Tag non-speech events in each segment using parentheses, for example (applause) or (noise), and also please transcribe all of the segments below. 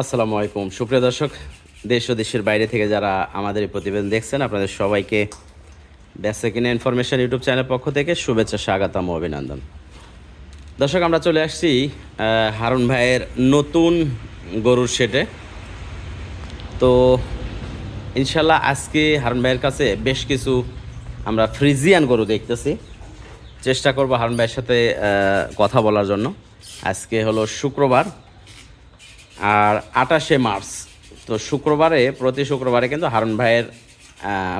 আসসালামু আলাইকুম। সুপ্রিয় দর্শক, দেশ ও দেশের বাইরে থেকে যারা আমাদের এই প্রতিবেদন দেখছেন, আপনাদের সবাইকে ব্যবসা কিনে ইনফরমেশন ইউটিউব চ্যানেলের পক্ষ থেকে শুভেচ্ছা, স্বাগতম, অভিনন্দন। দর্শক, আমরা চলে আসছি হারুন ভাইয়ের নতুন গরুর শেডে তো ইনশাল্লাহ আজকে হারুন ভাইয়ের কাছে বেশ কিছু আমরা ফ্রিজিয়ান গরু দেখতেছি। চেষ্টা করব হারুন ভাইয়ের সাথে কথা বলার জন্য। আজকে হলো শুক্রবার আর আটাশে মার্চ তো শুক্রবারে প্রতি শুক্রবারে কিন্তু হারুন ভাইয়ের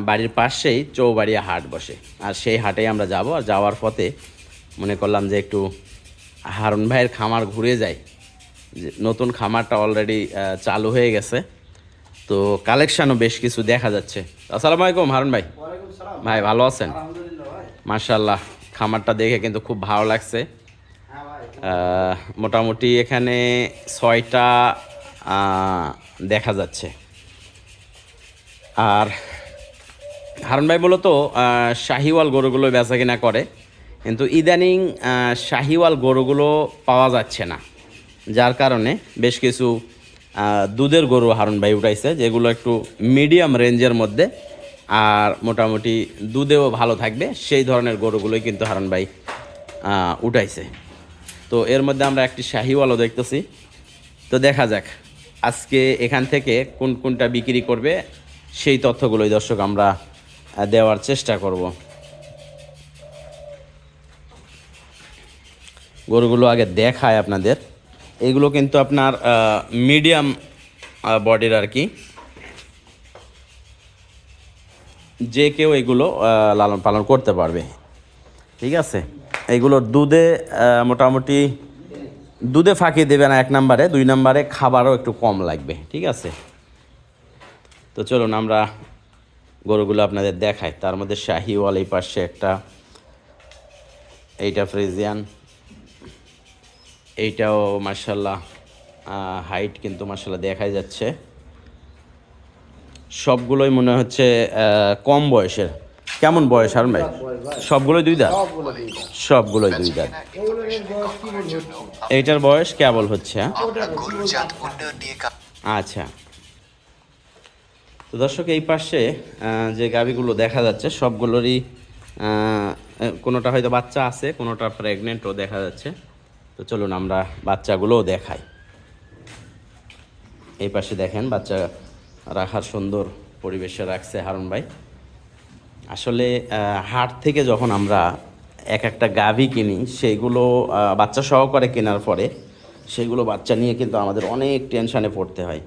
বাড়ির পাশেই চৌবাড়িয়া হাট বসে। আর সেই হাটেই আমরা যাব। আর যাওয়ার পথে মনে করলাম যে একটু হারুন ভাইয়ের খামার ঘুরে যাই। যে নতুন খামারটা অলরেডি চালু হয়ে গেছে। তো কালেকশানও বেশ কিছু দেখা যাচ্ছে। আসসালামু আলাইকুম হারুন ভাই। ভাই ভালো আছেন? মার্শাল্লাহ খামারটা দেখে কিন্তু খুব ভালো লাগছে। মোটামুটি এখানে ছয়টা দেখা যাচ্ছে। আর হারুন ভাই মূলত শাহিওয়াল গরুগুলো বেচা কিনা করে, কিন্তু ইদানিং শাহিওয়াল গরুগুলো পাওয়া যাচ্ছে না। যার কারণে বেশ কিছু দুধের গরু হারুন ভাই উঠাইছে, যেগুলো একটু মিডিয়াম রেঞ্জের মধ্যে, আর মোটামুটি দুধেও ভালো থাকবে, সেই ধরনের গরুগুলোই কিন্তু হারুন ভাই উঠাইছে। তো এর মধ্যে আমরা একটি শাহিওয়ালও দেখতেছি। তো দেখা যাক, আজকে এখান থেকে কোন কোনটা বিক্রি করবে, সেই তথ্যগুলোই দর্শক আমরা দেওয়ার চেষ্টা করব। গরুগুলো আগে দেখায় আপনাদের। এগুলো কিন্তু আপনার মিডিয়াম বডির আর কি। যে কেউ এগুলো লালন পালন করতে পারবে। ঠিক আছে? এগুলোর দুধে মোটামুটি দুধে ফাঁকি দেবে না এক নম্বরে, দুই নম্বরে খাবারও একটু কম লাগবে, ঠিক আছে? তো চলুন আমরা গরুগুলো আপনাদের দেখাই। তার মধ্যে শাহিওয়াল এই পাশে একটা, এইটা ফ্রিজিয়ান। এইটাও মার্শাল্লাহ হাইট কিন্তু মার্শাল্লাহ দেখাই যাচ্ছে। সবগুলোই মনে হচ্ছে কম বয়সের। কেমন বয়স হারুন ভাই? সবগুলোই দুই দাঁত? সবগুলো সবগুলোই দুই দাঁত। এইটার বয়স কেবল হচ্ছে হ্যাঁ? আচ্ছা। তো দর্শক এই পাশে যে গাভিগুলো দেখা যাচ্ছে সবগুলোরই কোনোটা হয়তো বাচ্চা আছে কোনোটা প্রেগনেন্টও দেখা যাচ্ছে। তো চলুন আমরা বাচ্চাগুলোও দেখাই। এই পাশে দেখেন বাচ্চা রাখার সুন্দর পরিবেশে রাখছে হারুন ভাই। আসলে হাট থেকে যখন আমরা এক একটা গাভি কিনি সেইগুলো আহ, বাচ্চা সহকারে কেনার পরে সেগুলো বাচ্চা নিয়ে কিন্তু আমাদের অনেক টেনশানে পড়তে হয়।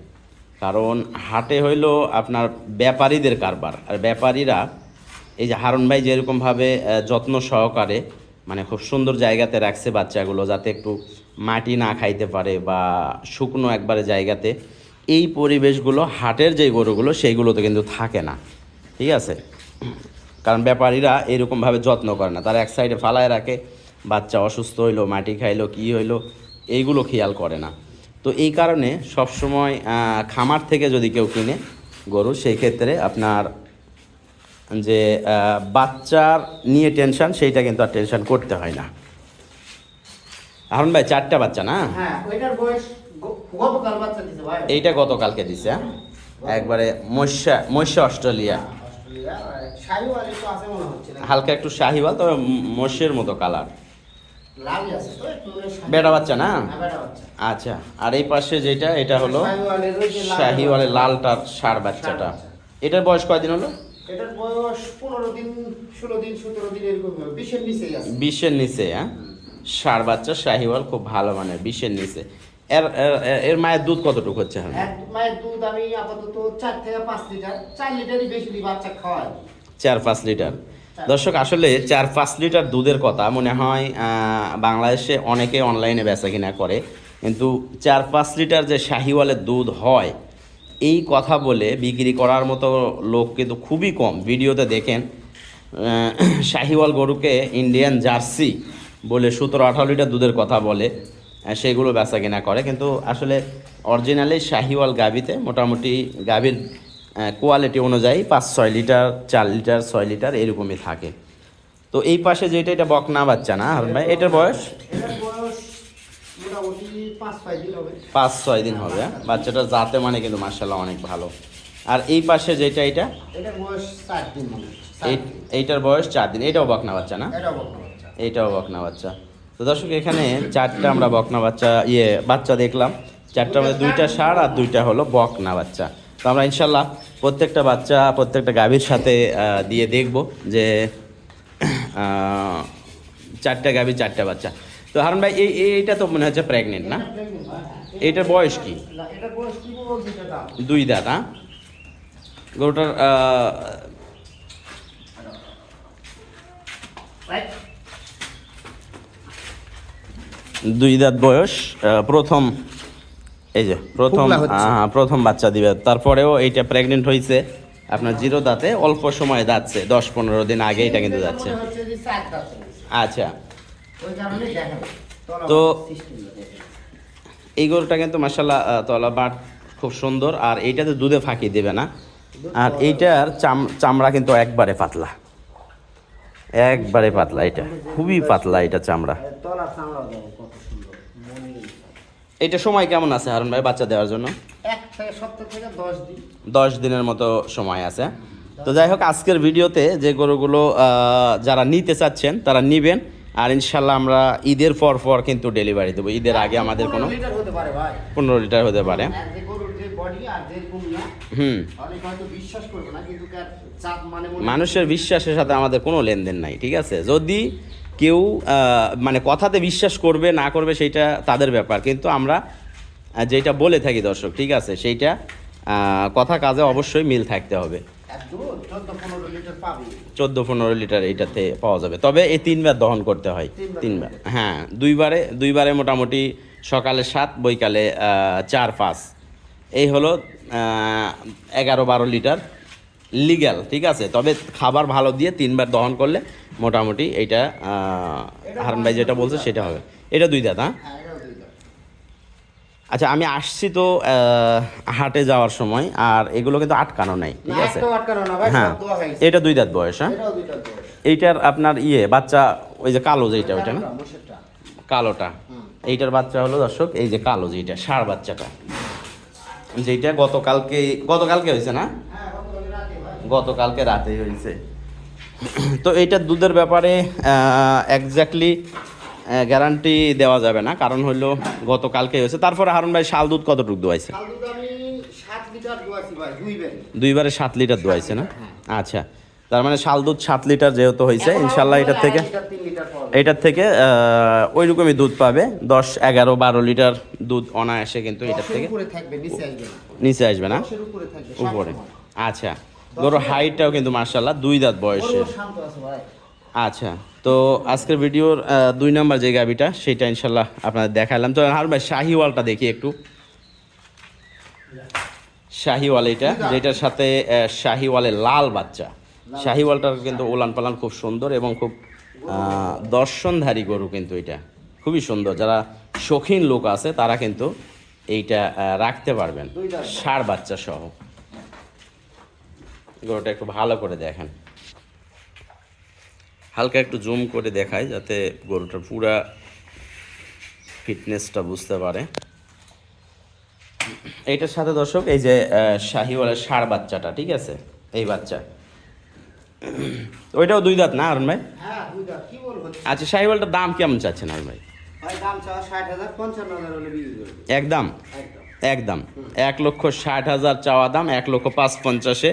কারণ হাটে হইল আপনার ব্যাপারীদের কারবার। আর ব্যাপারীরা এই যে হারুন ভাই যেরকমভাবে যত্ন সহকারে মানে খুব সুন্দর জায়গাতে রাখছে বাচ্চাগুলো যাতে একটু মাটি না খাইতে পারে বা শুকনো একবারে জায়গাতে এই পরিবেশগুলো হাটের যে গরুগুলো সেইগুলোতে কিন্তু থাকে না। ঠিক আছে? কারণ ব্যাপারীরা এরকমভাবে যত্ন করে না। তারা এক সাইডে ফালায় রাখে বাচ্চা অসুস্থ হইল মাটি খাইলো কী হইল এইগুলো খেয়াল করে না। তো এই কারণে সবসময় খামার থেকে যদি কেউ কিনে গরু সেই ক্ষেত্রে আপনার যে বাচ্চার নিয়ে টেনশন সেইটা কিন্তু আর টেনশন করতে হয় না। হারুন ভাই চারটা বাচ্চা না? হ্যাঁ ওইটার বয়স গতকাল বাচ্চা দিছে ভাই। এইটা গতকালকে দিছে হ্যাঁ? একবারে মৈশা মৈশা অস্ট্রেলিয়া। শাহিওয়াল মনে হালকা একটু শাহিওয়াল তবে মশের মতো কালার। শাহি- বেটা বাচ্চা না? হ্যাঁ, আচ্ছা আর এই পাশে যেটা এটা হলো শাহিওয়ালের লালটার ষাঁড় বাচ্চাটা। এটার বয়স কয়দিন হলো? এটার বয়স পনেরো দিন ষোলো দিন সতেরো দিন এরকম বিশের আছে। বিশের নিচে হ্যাঁ? ষাঁড় বাচ্চা শাহিওয়াল খুব ভালো মানের বিশের নিচে। এর এর- মায়ের দুধ কতটুকু হচ্ছে এক মায়ের দুধ আমি আপাতত চার থেকে পাঁচ লিটার চার লিটারই বেশি দিই বাচ্চা খাওয়াই চার পাঁচ লিটার। দর্শক আসলে চার পাঁচ লিটার দুধের কথা মনে হয় বাংলাদেশে অনেকে অনলাইনে বেচা কিনা করে। কিন্তু চার পাঁচ লিটার যে শাহিওয়ালের দুধ হয় এই কথা বলে বিক্রি করার মতো লোক কিন্তু খুবই কম। ভিডিওতে দেখেন (clears throat) শাহিওয়াল গরুকে ইন্ডিয়ান জার্সি বলে সতেরো আঠারো লিটার দুধের কথা বলে। সেগুলো বেচা কেনা করে। কিন্তু আসলে অরিজিনালি শাহিওয়াল গাভিতে মোটামুটি গাভীর কোয়ালিটি অনুযায়ী পাঁচ ছয় লিটার চার লিটার ছয় লিটার এরকমই থাকে। তো এই পাশে যেটা এটা বকনা বাচ্চা না হারুন ভাই? এটার বয়স? পাঁচ ছয় দিন হবে। হ্যাঁ? বাচ্চাটা যাতে মানে কিন্তু মার্শাল্লাহ অনেক ভালো। আর এই পাশে যেটা এটা? এইটার বয়স চার দিন। এটাও বকনা বাচ্চা না? এটা বকনা বাচ্চা। এইটাও বকনা বাচ্চা। তো দর্শক, এখানে চারটা আমরা বকনা বাচ্চা ইয়ে বাচ্চা দেখলাম। চারটার মধ্যে দুইটা ষাঁড় আর দুইটা হলো বকনা বাচ্চা। তো আমরা ইনশাল্লাহ প্রত্যেকটা বাচ্চা, প্রত্যেকটা গাভীর সাথে দিয়ে দেখব যে চারটা গাভী, চারটা বাচ্চা। তো হারুন ভাই, এই, এই- এইটা তো মনে হচ্ছে প্রেগনেন্ট না? এটার বয়স কি? দুই দাঁত হ্যাঁ গরুটার দুই দাঁত বয়স প্রথম এই যে প্রথম। আহ, প্রথম বাচ্চা দিবে তারপরেও এইটা প্রেগনেন্ট হয়েছে আপনার জিরো দাঁতে অল্প সময় যাচ্ছে দশ পনেরো দিন আগে এটা কিন্তু যাচ্ছে। আচ্ছা তো- এই গরুটা কিন্তু মাসাল্লাহ তলা বাট খুব সুন্দর আর এইটাতে দুধে ফাঁকি দেবে না আর এইটার চাম চামড়া কিন্তু একবারে পাতলা একবারে পাতলা এটা। খুবই পাতলা এটা চামড়া। এইটা সময় কেমন আছে হারুন ভাই বাচ্চা দেওয়ার জন্য? দশ দিনের মতো সময় আছে। তো যাই হোক আজকের ভিডিওতে যে গরুগুলো যারা নিতে চাচ্ছেন তারা নিবেন। আর ইনশাল্লাহ আমরা ঈদের পর পর কিন্তু ডেলিভারি দেবো। ঈদের আগে আমাদের কোনো পনেরো লিটার হতে পারে হুম। মানে মনে মানুষের বিশ্বাসের সাথে আমাদের কোনো লেনদেন নাই ঠিক আছে? যদি কেউ মানে কথাতে বিশ্বাস করবে না করবে সেইটা তাদের ব্যাপার। কিন্তু আমরা যেটা বলে থাকি দর্শক ঠিক আছে? সেইটা কথা কাজে অবশ্যই মিল থাকতে হবে। চোদ্দ পনেরো লিটার এইটাতে পাওয়া যাবে। তবে এই তিনবার দহন করতে হয়। তিনবার হ্যাঁ। দুইবারে দুইবারে মোটামুটি সকালে সাত বৈকালে চার পাঁচ। এই হলো এগারো বারো লিটার লিগ্যাল ঠিক আছে? তবে খাবার ভালো দিয়ে তিনবার দহন করলে মোটামুটি এইটা হারান ভাই যেটা বলছে সেটা হবে। এটা দুই দাঁত হ্যাঁ? হ্যাঁ আচ্ছা আমি আসছি তো হাটে যাওয়ার সময় আর এগুলো কিন্তু আটকানো নাই ঠিক আছে? হ্যাঁ এটা দুই দাঁত বয়স হ্যাঁ? এইটার আপনার ইয়ে বাচ্চা ওই যে কালো যেটা ওইটা না? কালোটা। এইটার বাচ্চা হলো দর্শক এই যে কালো যেটা ষাঁড় বাচ্চাটা। যেটা গতকালকে গতকালকে হয়েছে না হ্যাঁ গতকাল রাতে ভাই গতকালকে রাতে হয়েছে। তো এইটার দুধের ব্যাপারে এক্স্যাক্টলি গ্যারান্টি দেওয়া যাবে না কারণ হলো গতকালকে হয়েছে। তারপরে হারুন ভাই শাল দুধ কতটুকু দোয়াইছে? দুইবারে সাত লিটার দোয়াইছে না? আচ্ছা তার মানে শাল দুধ সাত লিটার যেহেতু হয়েছে ইনশাল্লাহ এটার থেকে এটার থেকে ওই রকমই দুধ পাবে। দশ এগারো বারো লিটার দুধ অনায়াসে কিন্তু এটার থেকে নিচে আসবে না। নিচে আসবে না? উপরে। আচ্ছা। গরুর হাইটটাও কিন্তু মার্শাল্লাহ দুই দাঁত ভাই। আচ্ছা তো আজকের ভিডিওর দুই নম্বর যে গাবিটা সেটা ইনশাল্লাহ আপনাদের দেখালাম। তো হারুন ভাই শাহিওয়ালটা দেখি একটু। শাহিওয়াল এটা যেটার সাথে আহ, শাহিওয়ালের লাল বাচ্চা। শাহিওয়ালটার কিন্তু ওলান পালান খুব সুন্দর এবং খুব দর্শনধারী গরু কিন্তু এটা। খুবই সুন্দর। যারা শৌখিন লোক আছে তারা কিন্তু এইটা রাখতে পারবেন। ষাঁড় বাচ্চা সহ। গরুটা একটু ভালো করে দেখেন। হালকা একটু জুম করে দেখায় যাতে গরুটার পুরা ফিটনেসটা বুঝতে পারে। এইটার সাথে দর্শক এই যে শাহিওয়ালের ষাঁড় বাচ্চাটা ঠিক আছে? এই বাচ্চা। ওইটাও দুই দাঁত না আরুন ভাই? হ্যাঁ আচ্ছা শাহিওয়ালটার দাম কেমন চাচ্ছেন আরুন ভাই? একদম। একদম। এক লক্ষ ষাট হাজার চাওয়া দাম এক লক্ষ পাঁচ পঞ্চাশে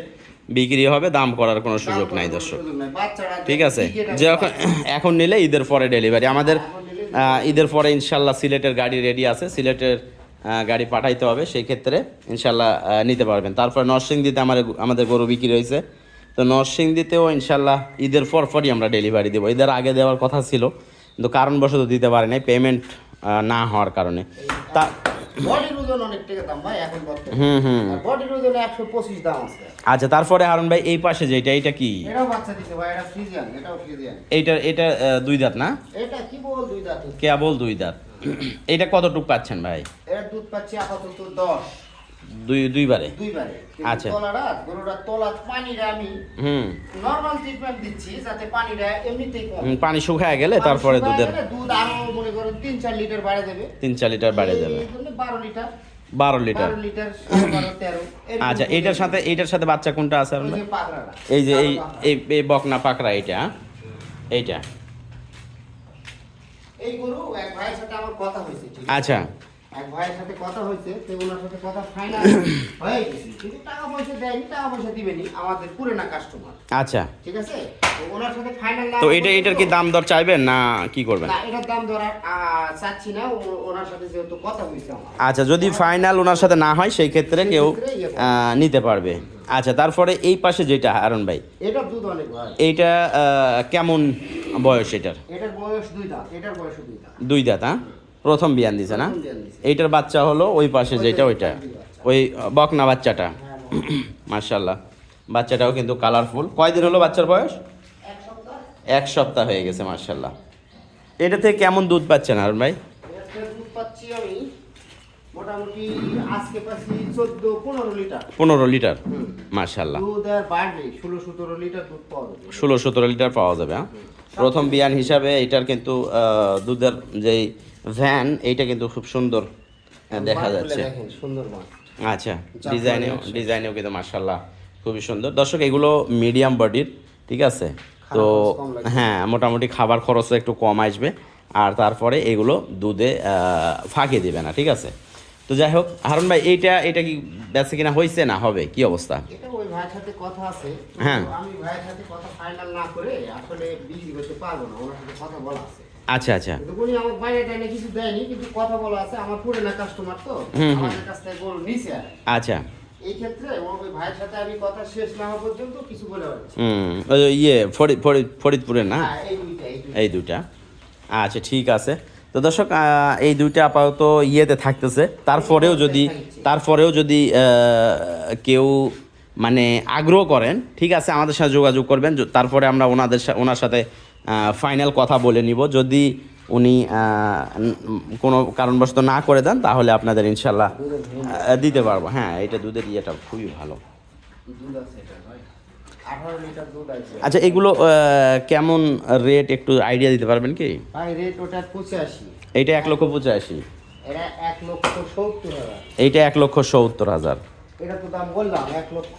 বিক্রি হবে, দাম করার কোনো সুযোগ নাই দর্শক। ঠিক আছে? যে (coughs) এখন নিলে ঈদের পরে ডেলিভারি আমাদের ঈদের পরে ইনশাল্লাহ সিলেটের গাড়ি রেডি আছে। সিলেটের গাড়ি পাঠাইতে হবে, সেই ক্ষেত্রে ইনশাল্লাহ নিতে পারবেন। তারপরে নরসিংদীতে আমার আমাদের গরু বিক্রি হয়েছে। তো নরসিংদীতেও ইনশাল্লাহ ঈদের পর পরই আমরা ডেলিভারি দেবো। ঈদের আগে দেওয়ার কথা ছিল, কিন্তু কারণবশত দিতে পারে নাই। পেমেন্ট না হওয়ার কারণে। তা বডির ওজন অনেক টাকা দাম ভাই এখন বর্তমানে। হুম হুম। বডির ওজন একশো পঁচিশ দাম আছে। আচ্ছা তারপরে হারুন ভাই এই পাশে যেটা এটা কি? এটাও বাচ্চা দিতে ভাই এটা ফ্রিজিয়ান এটাও ফ্রিজিয়ান। এইটা এটা দুই দাঁত না? এটা কি বল দুই দাঁত? কেবল দুই দাঁত। এইটা কতটুক পাচ্ছেন ভাই? এর দুধ পাচ্ছি আপাতত দশ। দুই দুইবারে? দুইবারে। আচ্ছা। তলাটা গরুটা তলা পানিটা আমি হুম। নর্মাল ট্রিটমেন্ট দিচ্ছি যাতে পানিটা এমনিতেই কম। পানি শুকায় গেলে তারপরে দুধের দুধ আরও মনে করেন তিন চার লিটার বাড়ে দেবে তিন চার লিটার বাড়ে যাবে। এই জন্য বারো লিটার। বারো লিটার। আচ্ছা এইটার সাথে এইটার সাথে বাচ্চা কোনটা আছে এই যে এই এই এই বকনা পাকড়া এইটা হ্যাঁ? এইটা। এই গরু এক ভাইয়ের সাথে আমার কথা হয়েছে আচ্ছা। এক ভাইয়ের সাথে কথা হয়েছে তো ওনার সাথে কথা ফাইনাল হয়ে গেছে। কিন্তু টাকা পয়সা দেয়নি টাকা পয়সা দিবেনি আমাদের পুরোনা কাস্টমার আচ্ছা। ঠিক আছে? তো ওনার সাথে ফাইনাল তো এটা এটার কি দাম দর চাইবেন না কি করবেন? না এটার দাম ধরা চাচ্ছি না ওনার সাথে যেহেতু কথা হয়েছে আমার। আচ্ছা যদি ফাইনাল ওনার সাথে না হয় সেই ক্ষেত্রে কেউ ইয়ে নিতে পারবে। আচ্ছা তারপরে এই পাশে যেটা হারুন ভাই। এটার দুধ অনেক ভাই। এইটা কেমন বয়স এটার? এটার বয়স দুই দাঁত এটার বয়স দুই দাঁত। দুই দাঁত হ্যাঁ প্রথম বিয়ান দিছে না। এইটার বাচ্চা হলো ওই পাশে যেটা ওইটা। ওই বকনা বাচ্চাটা। হ্যাঁ, (clears throat) মার্শাল্লাহ বাচ্চাটাও কিন্তু কালারফুল কয়দিন হলো বাচ্চার বয়স? এক সপ্তাহ। হয়ে গেছে মার্শাল্লাহ এটা থেকে কেমন দুধ পাচ্ছেন আর ভাই? পনেরো লিটার। মার্শাল্লাহ দুধ আর বাড়বে ষোলো সতেরো লিটার পাওয়া যাবে। ষোলো সতেরো লিটার পাওয়া যাবে হ্যাঁ? প্রথম বিয়ান হিসাবে এটার কিন্তু দুধের যেই ভ্যান এইটা কিন্তু খুব সুন্দর দেখা যাচ্ছে। সুন্দর আচ্ছা ডিজাইনেও ডিজাইনেও কিন্তু মার্শাল্লাহ খুবই সুন্দর। দর্শক এগুলো মিডিয়াম বডির ঠিক আছে? তো খরচ। হ্যাঁ মোটামুটি খাবার খরচও একটু কম আসবে। আর তারপরে এগুলো দুধে ফাঁকি দিবে না ঠিক আছে? তো যাই হোক হারুন ভাই এইটা এটা কি বেচে কিনা হয়েছে না হবে? কি অবস্থা? ভাইয়ের সাথে কথা আছে হ্যাঁ। আমি ভাইয়ের সাথে কথা ফাইনাল না করে আসলে বিক্রি করতে পারব না ওনার সাথে কথা বলা আছে। আচ্ছা আচ্ছা। উনি আমার বাইরে টাইনে কিছু দেয়নি কিন্তু কথা বলা আছে আমার পুরোনো কাস্টমার তো। আমাদের কাছ থেকে নিছে আচ্ছা। এই ক্ষেত্রে ওই ভাইয়ের সাথে আমি কথা শেষ না হওয়া পর্যন্ত কিছু বলে পারছি হুম ওই ইয়ে ফরিদ ফরিদ ফরিদপুরের না? হ্যাঁ এই দুইটা এই দুইটা। আচ্ছা ঠিক আছে। তো দর্শক এই দুইটা আপাতত ইয়েতে থাকতেছে। তারপরেও যদি তারপরেও যদি কেউ মানে আগ্রহ করেন ঠিক আছে আমাদের সাথে যোগাযোগ করবেন তারপরে আমরা ওনাদের ওনার সাথে ফাইনাল কথা বলে নিব। যদি উনি কোনো কারণবশত না করে দেন তাহলে আপনাদের ইনশাল্লাহ দিতে পারব। হ্যাঁ এটা দুধের ইয়েটা খুবই ভালো। এটা আচ্ছা এগুলো কেমন রেট একটু আইডিয়া দিতে পারবেন কি? এইটা এক লক্ষ পঁচাশি। এটা এক লক্ষ সত্তর হাজার। এক লক্ষ সত্তর এটা তো দাম বললাম এক লক্ষ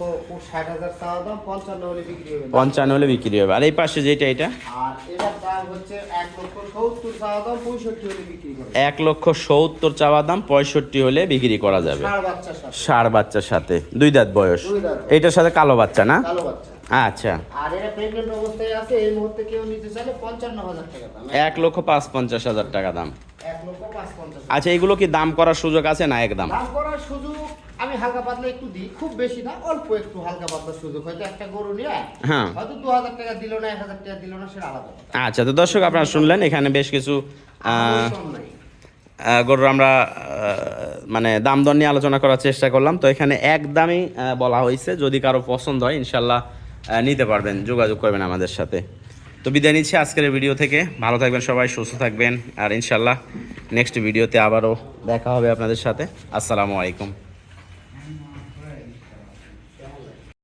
ষাট হাজার চাওয়া দাম পঞ্চান্ন হলে বিক্রি হবে। পঞ্চান্ন হলে বিক্রি হবে। আর এই পাশে যেটা এটা? আর এটার দাম হচ্ছে এক লক্ষ সত্তর চাওয়া দাম পঁয়ষট্টি হলে বিক্রি করবে এক লক্ষ সত্তর চাওয়া দাম পঁয়ষট্টি হলে বিক্রি করা যাবে। ষাড় বাচ্চার সাথে। দুই দাঁত বয়স। এইটার সাথে কালো বাচ্চা না? কালো বাচ্চা। আচ্ছা। আর এটা প্রেগনেন্ট অবস্থায় আছে এই মুহূর্তে কেউ নিতে চাইলে পঞ্চান্ন হাজার টাকা দাম। এক লক্ষ পাঁচ পঞ্চাশ হাজার টাকা দাম। লক্ষ আচ্ছা এগুলো কি দাম করার সুযোগ আছে না একদম? দাম করার সুযোগ আমি হালকা পাতলা একটু দিই খুব বেশি না অল্প একটু হালকা পাতলা সুযোগ হয়তো একটা গরু নিয়ে হ্যাঁ। হয়তো দু হাজার টাকা দিল না এক হাজার টাকা দিল না সেটা আলাদা আচ্ছা তো দর্শক আপনারা শুনলেন এখানে বেশ কিছু গরুর আমরা মানে দাম দর নিয়ে আলোচনা করার চেষ্টা করলাম। তো এখানে একদমই বলা হয়েছে যদি কারও পছন্দ হয় ইনশাল্লাহ নিতে পারবেন যোগাযোগ করবেন আমাদের সাথে। তো বিদায় নিচ্ছি আজকের ভিডিও থেকে। ভালো থাকবেন সবাই সুস্থ থাকবেন। আর ইনশাল্লাহ নেক্সট ভিডিওতে আবারও দেখা হবে আপনাদের সাথে। আসসালামু আলাইকুম।